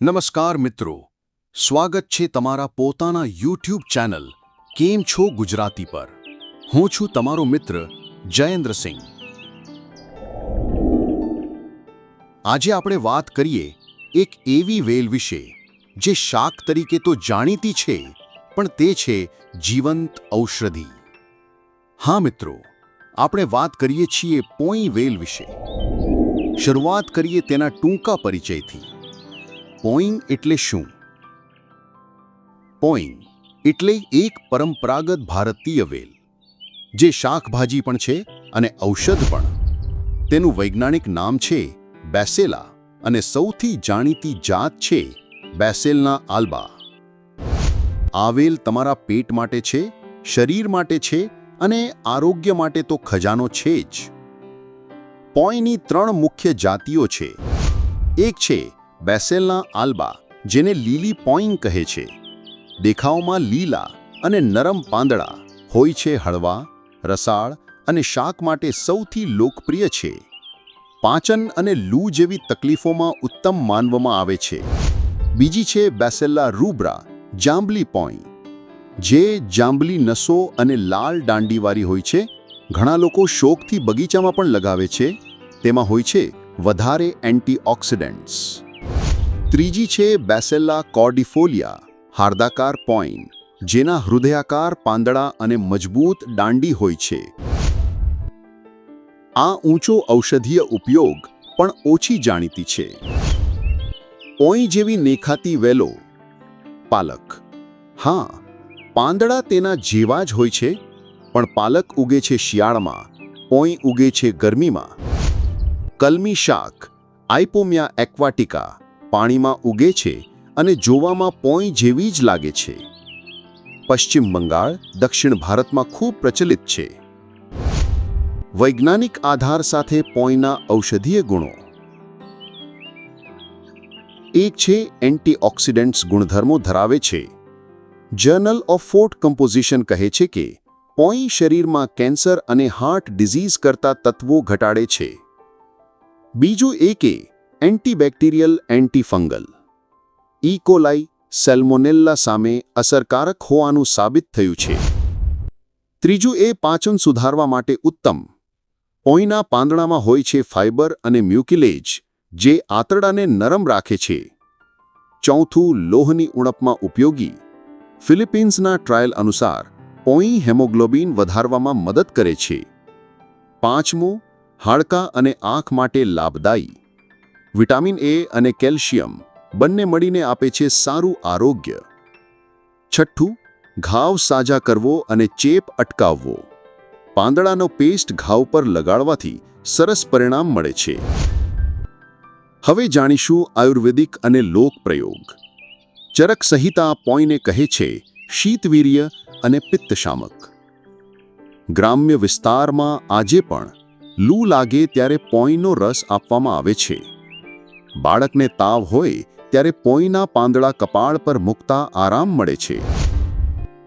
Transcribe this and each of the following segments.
નમસ્કાર મિત્રો સ્વાગત છે તમારા પોતાના યુટ્યુબ ચેનલ કેમ છો ગુજરાતી પર હું છું તમારો મિત્ર જયેન્દ્રસિંહ આજે આપણે વાત કરીએ એક એવી વેલ વિશે જે શાક તરીકે તો જાણીતી છે પણ તે છે જીવંત ઔષધિ હા મિત્રો આપણે વાત કરીએ છીએ પોઈ વેલ વિશે શરૂઆત કરીએ તેના ટૂંકા પરિચયથી પોઈંગ એટલે શું? પોઈંગ એટલે એક પરંપરાગત ભારતીય વેલ, જે શાકભાજી પણ છે અને ઔષધ પણ. તેનું વૈજ્ઞાનિક નામ છે બેસેલા અને સૌથી જાણીતી જાત છે બેસેલના આલ્બા. આ વેલ તમારા પેટ માટે છે, શરીર માટે છે અને આરોગ્ય માટે તો ખજાનો છે જ. પોઈની ત્રણ મુખ્ય જાતિઓ છે. એક છે બેસેલના આલ્બા, જેને લીલી પોઈંગ કહે છે, દેખાવમાં લીલા અને નરમ પાંદડા, હોય છે હળવા, રસાળ અને શાક માટે સૌથી લોકપ્રિય છે. પાચન અને લૂ જેવી તકલીફોમાં ઉત્તમ માનવામાં આવે છે. બીજી છે બેસેલ્લા રૂબ્રા, જાંબલી પોઈ જે જાંબલી નસો અને લાલ દાંડીવાળી હોય છે. ઘણા લોકો શોખથી બગીચામાં પણ લગાવે છે. તેમાં હોય છે વધારે એન્ટીઓક્સિડન્ટ્સ. ત્રીજી છે બેસેલ્લા કોર્ડિફોલિયા, હાર્દાકાર પોઈન, જેના હૃદયાકાર પાંદડા અને મજબૂત દાંડી હોય છે. આ ઊંચો ઔષધીય ઉપયોગ પણ ઓછી જાણીતી છે. ઓઈ જેવી નેખાતી વેલો, પાલક. હા, પાંદડા તેના જેવા જ હોય છે, પણ પાલક ઉગે છે શિયાળમાં, ઓઈ ઉગે છે ગરમીમાં. કલમી શાક, આઇપોમિયા એક્વાટિકા પાણીમાં ઉગે છે અને જોવામાં પોઈ જેવી જ લાગે છે. પશ્ચિમ બંગાળ, દક્ષિણ ભારતમાં ખૂબ પ્રચલિત છે. વૈજ્ઞાનિક આધાર સાથે પોઈના ઔષધીય ગુણો. એક છે એન્ટીઓક્સિડન્ટ્સ ગુણધર્મો ધરાવે છે. જર્નલ ઓફ ફોર્ટ કમ્પોઝિશન કહે છે કે પોઈ શરીરમાં કેન્સર અને હાર્ટ ડિઝીઝ કરતા તત્વો ઘટાડે છે. બીજું એ કે એન્ટીબેક્ટેરિયલ એન્ટીફંગલ. ઇકોલાઈ સેલ્મોનેલ્લા સામે અસરકારક હોવાનું સાબિત થયું છે. ત્રીજું એ પાચન સુધારવા માટે ઉત્તમ. ઓઈના પાંદડામાં હોય છે ફાઇબર અને મ્યુકિલેજ, જે આંતરડાને નરમ રાખે છે. ચોથું, લોહની ઉણપમાં ઉપયોગી. ફિલિપિન્સના ટ્રાયલ અનુસાર, ઓઈ હેમોગ્લોબિન વધારવામાં મદદ કરે છે. પાંચમું, હાડકાં અને આંખ માટે લાભદાયી. વિટામિન એ અને કેલ્શિયમ બંને મળીને આપે છે સારું આરોગ્ય. છઠ્ઠું, ઘાવ સાજા કરવો અને ચેપ અટકાવવો. પાંદડાનો પેસ્ટ ઘાવ પર લગાડવાથી સરસ પરિણામ મળે છે. હવે જાણીશું આયુર્વેદિક અને લોકપ્રયોગ ચરક સંહિતા પોઈને કહે છે, શીતવીર્ય અને પિત્તશામક. ગ્રામ્ય વિસ્તારમાં આજે પણ લૂ લાગે ત્યારે પોઈનો રસ આપવામાં આવે છે. બાળકને તાવ હોય ત્યારે પોઈના પાંદડા કપાળ પર મૂકતા આરામ મળે છે.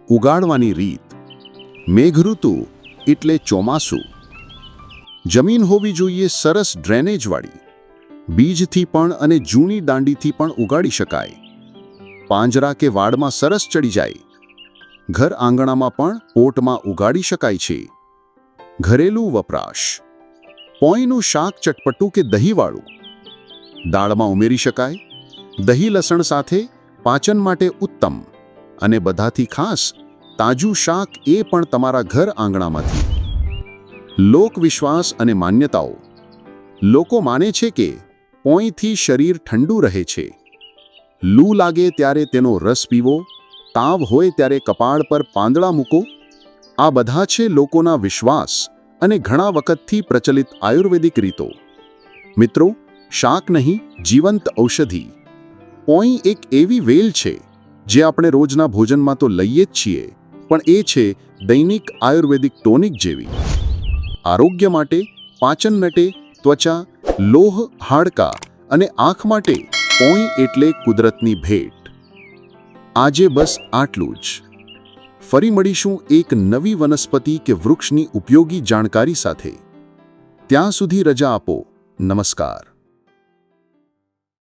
ઉગાડવાની રીત. મેઘઋતુ એટલે ચોમાસું. જમીન હોવી જોઈએ સરસ ડ્રેનેજવાળી. બીજથી પણ અને જૂની દાંડીથી પણ ઉગાડી શકાય. પાંજરા કે વાડમાં સરસ ચડી જાય. ઘર આંગણામાં પણ પોટમાં ઉગાડી શકાય છે. ઘરેલું વપરાશ. પોઈનું શાક ચટપટું કે દહીંવાળું? દાળમાં ઉમેરી શકાય, દહીં લસણ સાથે પાચન માટે ઉત્તમ અને બધાથી ખાસ તાજું શાક એ પણ તમારા ઘર આંગણામાંથી. લોકવિશ્વાસ અને માન્યતાઓ. લોકો માને છે કે પોઈથી શરીર ઠંડુ રહે છે. લૂ લાગે ત્યારે તેનો રસ પીવો, તાવ હોય ત્યારે કપાળ પર પાંદડા મૂકો. આ બધા છે લોકોના વિશ્વાસ અને ઘણા વખતથી પ્રચલિત આયુર્વેદિક રીતો. મિત્રો શાક નહીં, જીવંત ઔષધિ. પોઈ એક એવી વેલ છે, જે આપણે રોજના ભોજનમાં તો લઈએ જ છીએ, પણ એ છે દૈનિક આયુર્વેદિક ટોનિક જેવી. આરોગ્ય માટે, પાચન માટે, ત્વચા, લોહ, હાડકા અને આંખ માટે પોઈ એટલે કુદરતની ભેટ. આજે બસ આટલું જ. ફરી મળીશું એક નવી વનસ્પતિ કે વૃક્ષની ઉપયોગી જાણકારી સાથે. ત્યાં સુધી રજા આપો. નમસ્કાર.